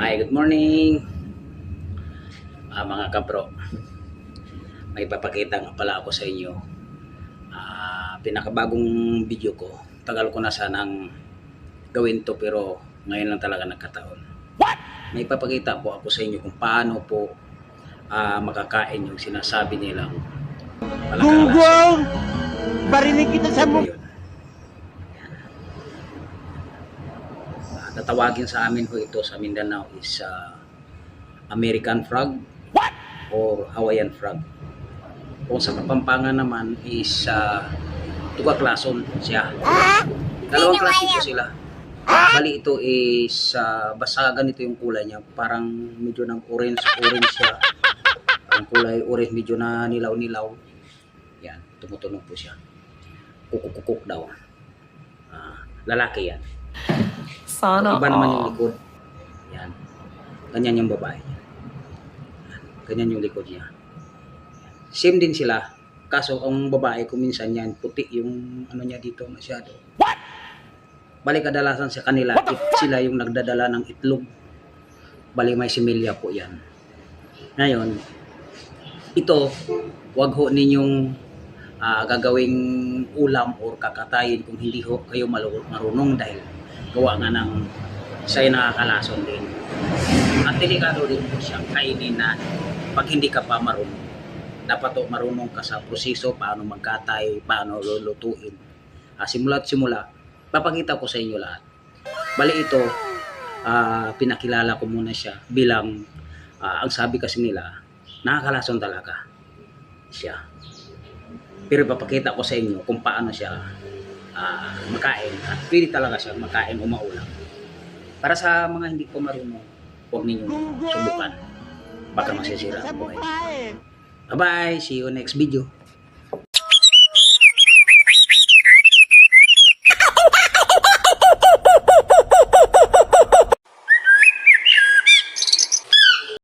Hi, good morning. Ah, mga kabro. May papakita nga pala ako sa inyo. Ah, pinakabagong video ko. Tagal ko na sanang gawin to pero ngayon lang talaga nagkataon. May papakita po ako sa inyo kung paano po ah, makakain yung sinasabi nilang. Gunggong! Barinig kita sa Ito tatawagin sa amin ho ito sa Mindanao is ah, American frog or Hawaiian frog. Kung sa Kapampangan naman is uh, tugaklason siya. Dalawang klase po sila. Bali ito is uh, basta ganito yung kulay niya. Parang medyo ng orange, orange siya. Ang kulay orange medyo na nilaw-nilaw. Yan, tumutunog po siya. Kukukukuk daw. Ah, lalaki yan. Sana Iba naman yung likod. Yan. Ganyan yung babae. Yan. Ganyan yung likod niya. Same din sila. Kaso ang babae ko minsan yan, puti yung ano niya dito masyado. What? Bali kadalasan sa kanila, if sila yung nagdadala ng itlog. Bali may similya po yan. Ngayon, ito, wag ho ninyong ah, gagawing ulam or kakatayin kung hindi ho kayo marunong dahil gawa nga ng sa'yo nakakalason din. At delikado din po siyang kainin na pag hindi ka pa marunong. Dapat to marunong ka sa proseso, paano magkatay, paano lulutuin. Ah, simula't simula, papakita ko sa inyo lahat. Bali ito, ah, pinakilala ko muna siya bilang, ah, ang sabi kasi nila, nakakalason talaga siya. Pero papakita ko sa inyo kung paano siya ah, makain at pwede talaga siya makain o maulam. Para sa mga hindi ko marunong, huwag ninyo subukan. Baka masisira ang buhay. Bye-bye! See you next video.